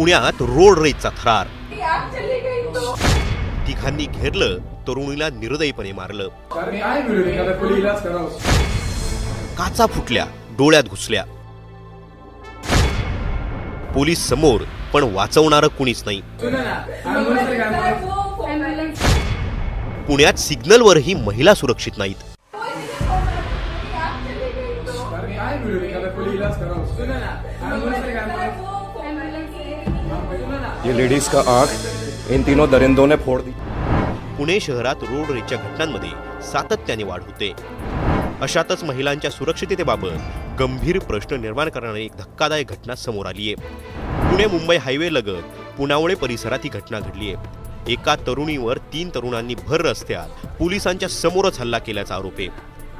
पुण्यात रोड रेजचा थरार. आग चली गई तो. तिघांनी घेरलं तरुणीला निर्दयीपणे मारलं. काचा फुटल्या डोळ्यात घुसल्या. पोलीस समोर पण वाचवणारं कुणीच नाही. पुण्यात सिग्नलवरही महिला सुरक्षित नाहीत. ये लेडीज का आंख इन तीनों दरिंदों ने फोड़ दी। पुणे शहरात रोड रेजच्या घटनांमध्ये सातत्याने वाढ होते. अशातच महिलांच्या सुरक्षिततेबाबत गंभीर प्रश्न निर्माण करणारी एक धक्कादायक घटना समोर आली आहे. पुणे मुंबई हायवे लगत पुनावळे परिसरात ही घटना घडली आहे. एका तरुणीवर तीन तरुणांनी भर रस्त्यात पोलिसांच्या समोरच हल्ला केल्याचा आरोप आहे.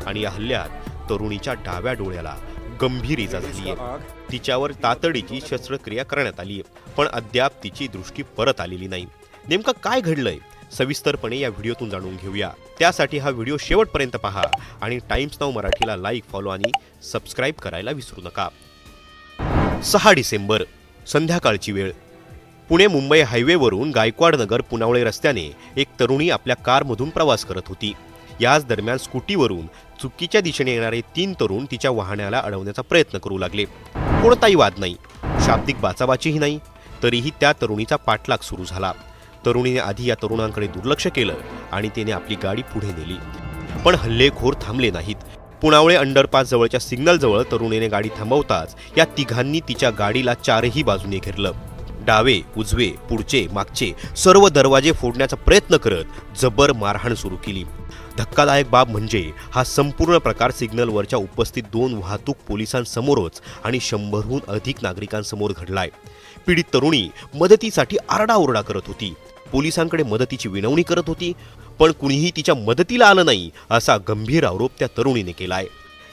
आणि या हल्ल्यात तरुणीच्या डाव्या डोळ्याला गंभीर इजा झाली आहे. तिच्यावर तातडीची शस्त्रक्रिया करण्यात आली आहे. पण अद्याप तिची दृष्टी परत आलेली नाही. नेमकं काय घडलंय? सविस्तरपणे या व्हिडिओतून जाणून घेऊया. त्यासाठी हा व्हिडिओ शेवटपर्यंत पहा आणि टाइम्स नाव मराठीला लाईक फॉलो आणि सबस्क्राईब करायला विसरू नका. सहा डिसेंबर संध्याकाळची वेळ. पुणे मुंबई हायवेवरून गायकवाड नगर पुनावळे रस्त्याने एक तरुणी आपल्या कारमधून प्रवास करत होती. याच दरम्यान स्कूटीवरून चुकीच्या दिशेने येणारे तीन तरुण तिच्या वाहनाला अडवण्याचा प्रयत्न करू लागले. कोणताही वाद नाही. शाब्दिक बाचाबाचीही नाही. तरीही त्या तरुणीचा पाठलाग सुरू झाला. तरुणीने आधी या तरुणांकडे दुर्लक्ष केलं आणि तिने आपली गाडी पुढे नेली. पण हल्लेखोर थांबले नाहीत. पुणावळे अंडरपास जवळच्या सिग्नल जवळ तरुणीने गाडी थांबवताच या तिघांनी तिच्या गाडीला चारही बाजूने घेरलं. डावे उजवे पुढचे मागचे सर्व दरवाजे फोडण्याचा प्रयत्न करत जबर मारहाण सुरू केली. धक्कादायक बाब म्हणजे हा संपूर्ण प्रकार सिग्नलवरच्या उपस्थित दोन वाहतूक पोलिसांसमोरच आणि शंभरहून अधिक नागरिकांसमोर घडलाय. पीडित तरुणी मदतीसाठी आरडाओरडा करत होती. पोलिसांकडे मदतीची विनवणी करत होती पण कुणीही तिच्या मदतीला आलं नाही असा गंभीर आरोप त्या तरुणीने केलाय.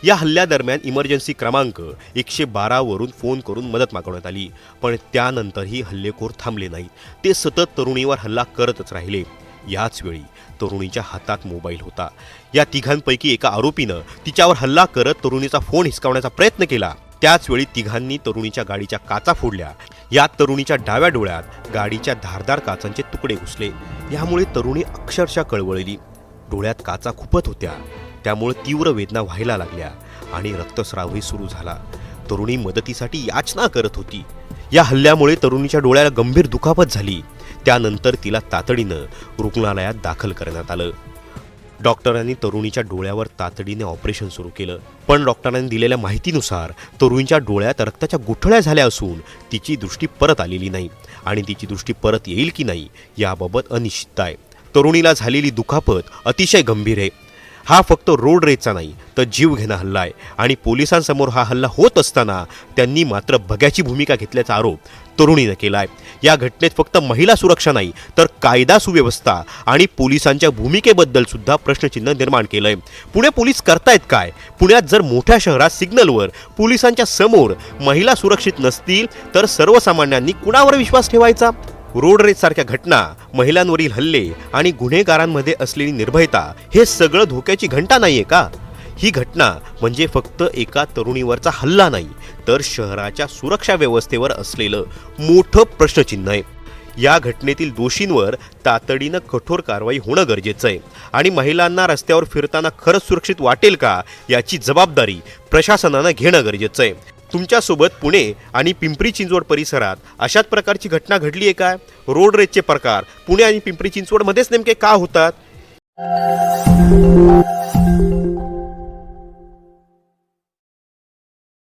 या हल्ल्यादरम्यान इमर्जन्सी क्रमांक एकशे बारावरून फोन करून मदत मागवण्यात आली पण त्यानंतरही हल्लेखोर थांबले नाही ते सतत तरुणीवर हल्ला करतच राहिले. याच वेळी तरुणीच्या हातात मोबाईल होता. या तिघांपैकी एका आरोपीनं तिच्यावर हल्ला करत तरुणीचा फोन हिसकावण्याचा प्रयत्न केला. त्याचवेळी तिघांनी तरुणीच्या गाडीच्या काचा फोडल्या. यात तरुणीच्या डाव्या डोळ्यात गाडीच्या धारदार काचांचे तुकडे घुसले. यामुळे तरुणी अक्षरशः कळवळली. डोळ्यात काचा खुपत होत्या. त्यामुळे तीव्र वेदना व्हायला लागल्या आणि रक्तस्रावही सुरू झाला. तरुणी मदतीसाठी याचना करत होती. या हल्ल्यामुळे तरुणीच्या डोळ्याला गंभीर दुखापत झाली. त्यानंतर तिला तातडीनं रुग्णालयात दाखल करण्यात आलं. डॉक्टरांनी तरुणीच्या डोळ्यावर तातडीने ऑपरेशन सुरू केलं. पण डॉक्टरांनी दिलेल्या माहितीनुसार तरुणीच्या डोळ्यात रक्ताच्या गुठळ्या झाल्या असून तिची दृष्टी परत आलेली नाही. आणि तिची दृष्टी परत येईल की नाही याबाबत अनिश्चितता आहे. तरुणीला झालेली दुखापत अतिशय गंभीर आहे. हा फक्त रोड रेजचा नाही तर जीवघेणा हल्ला आहे. आणि पोलिसांसमोर हा हल्ला होत असताना त्यांनी मात्र भग्याची भूमिका घेतल्याचा आरोप तरुणीनं केला आहे. या घटनेत फक्त महिला सुरक्षा नाही तर कायदा सुव्यवस्था आणि पोलिसांच्या भूमिकेबद्दल सुद्धा प्रश्नचिन्ह निर्माण केलंय. पुणे पोलीस करतायत काय? पुण्यात जर मोठ्या शहरात सिग्नलवर पोलिसांच्या समोर महिला सुरक्षित नसतील तर सर्वसामान्यांनी कुणावर विश्वास ठेवायचा? रोड रेज सारख्या घटना महिलांवरील हल्ले आणि गुन्हेगारांमध्ये असलेली निर्भयता हे सगळं धोक्याची घंटा नाहीये का? ही घटना म्हणजे फक्त एका तरुणीवरचा हल्ला नाही तर शहराच्या सुरक्षा व्यवस्थेवर असलेलं मोठं प्रश्नचिन्ह आहे. या घटनेतील दोषींवर तातडीनं कठोर कारवाई होणं गरजेचं आहे. आणि महिलांना रस्त्यावर फिरताना खरंच सुरक्षित वाटेल का याची जबाबदारी प्रशासनानं घेणं गरजेचं आहे. तुमच्यासोबत पुणे आणि पिंपरी चिंचवड परिसरात अशाच प्रकारची घटना घडली आहे काय? रोड रेजचे प्रकार पुणे आणि पिंपरी चिंचवडमध्येच नेमके का होतात?